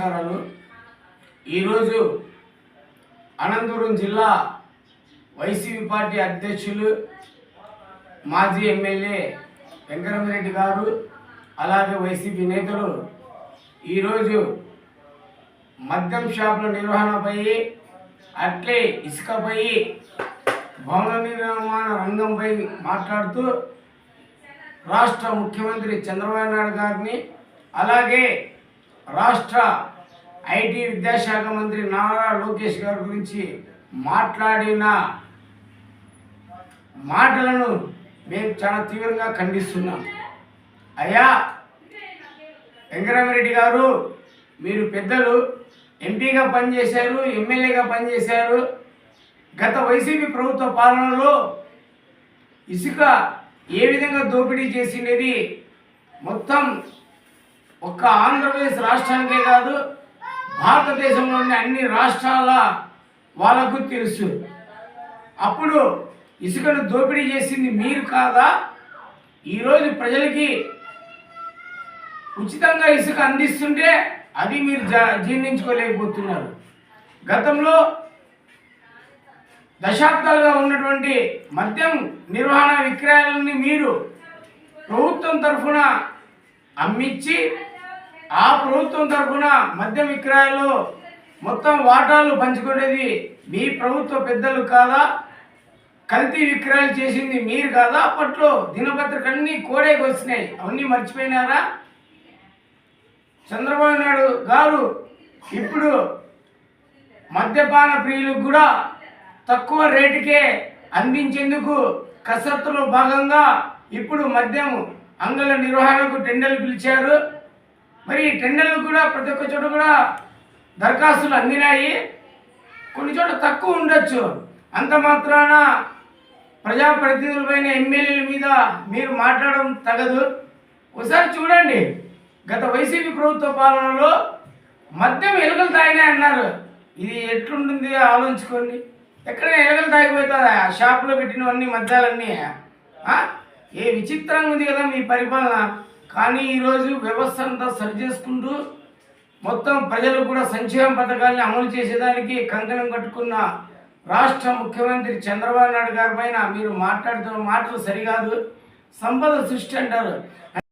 నమస్కారాలు. ఈరోజు అనంతపురం జిల్లా వైసీపీ పార్టీ అధ్యక్షులు మాజీ ఎమ్మెల్యే వెంకటరెడ్డి గారు అలాగే వైసీపీ నేతలు ఈరోజు మద్యం షాపుల నిర్వహణపై అట్లే ఇసుకపై భవన నిర్మాణ రంగంపై మాట్లాడుతూ రాష్ట్ర ముఖ్యమంత్రి చంద్రబాబు నాయుడు గారిని అలాగే రాష్ట్ర ఐటీ విద్యాశాఖ మంత్రి నారా లోకేష్ గారి గురించి మాట్లాడిన మాటలను మేము చాలా తీవ్రంగా ఖండిస్తున్నాం. అయ్యా వెంకరామరెడ్డి గారు మీరు పెద్దలు ఎంపీగా పనిచేశారు ఎమ్మెల్యేగా పనిచేశారు. గత వైసీపీ ప్రభుత్వ పాలనలో ఇసుక ఏ విధంగా దోపిడీ చేసినది మొత్తం ఒక్క ఆంధ్రప్రదేశ్ రాష్ట్రానికే కాదు భారతదేశంలోని అన్ని రాష్ట్రాల వాళ్ళకు తెలుసు. అప్పుడు ఇసుకను దోపిడీ చేసింది మీరు కాదా? ఈరోజు ప్రజలకి ఉచితంగా ఇసుక అందిస్తుంటే అది మీరు జ- జీర్ణించుకోలేకపోతున్నారు. గతంలో దశాబ్దాలుగా ఉన్నటువంటి మద్యం నిర్వహణ విక్రయాలని మీరు ప్రభుత్వం తరఫున అమ్మించి ఆ ప్రభుత్వం తరఫున మద్యం విక్రయాలు మొత్తం వాటాలు పంచుకునేది మీ ప్రభుత్వ పెద్దలు కాదా? కల్తీ విక్రయాలు చేసింది మీరు కాదా? అప్పట్లో దినపత్రికన్నీ కోడేకి వచ్చినాయి అవన్నీ మర్చిపోయినారా? చంద్రబాబు నాయుడు గారు ఇప్పుడు మద్యపాన ప్రియులకు కూడా తక్కువ రేటుకే అందించేందుకు కసరత్తులో భాగంగా ఇప్పుడు మద్యం అంగళ నిర్వహణకు టెండర్లు పిలిచారు. మరి టెండర్లు కూడా ప్రతి ఒక్క చోట కూడా దరఖాస్తులు అందినాయి. కొన్ని చోట్ల తక్కువ ఉండొచ్చు. అంత మాత్రాన ప్రజాప్రతినిధులపైన ఎమ్మెల్యేల మీద మీరు మాట్లాడడం తగదు. ఒకసారి చూడండి. గత వైసీపీ ప్రభుత్వ పాలనలో మద్యం ఎలుకలు తాగినాయి అన్నారు. ఇది ఎట్లుంటుంది ఆలోచించుకోండి. ఎక్కడైనా ఎలుకలు తాగిపోతుందా ఆ షాపులో పెట్టినవన్నీ మద్యాలన్నీ ఏ విచిత్రంగా ఉంది కదా మీ పరిపాలన. కానీ ఈరోజు వ్యవస్థ అంతా సరి చేసుకుంటూ మొత్తం ప్రజలకు కూడా సంక్షేమ పథకాన్ని అమలు చేసేదానికి కంకణం కట్టుకున్న రాష్ట్ర ముఖ్యమంత్రి చంద్రబాబు నాయుడు గారి పైన మీరు మాట్లాడుతున్న మాటలు సరికాదు. సంపద సృష్టి అంటారు.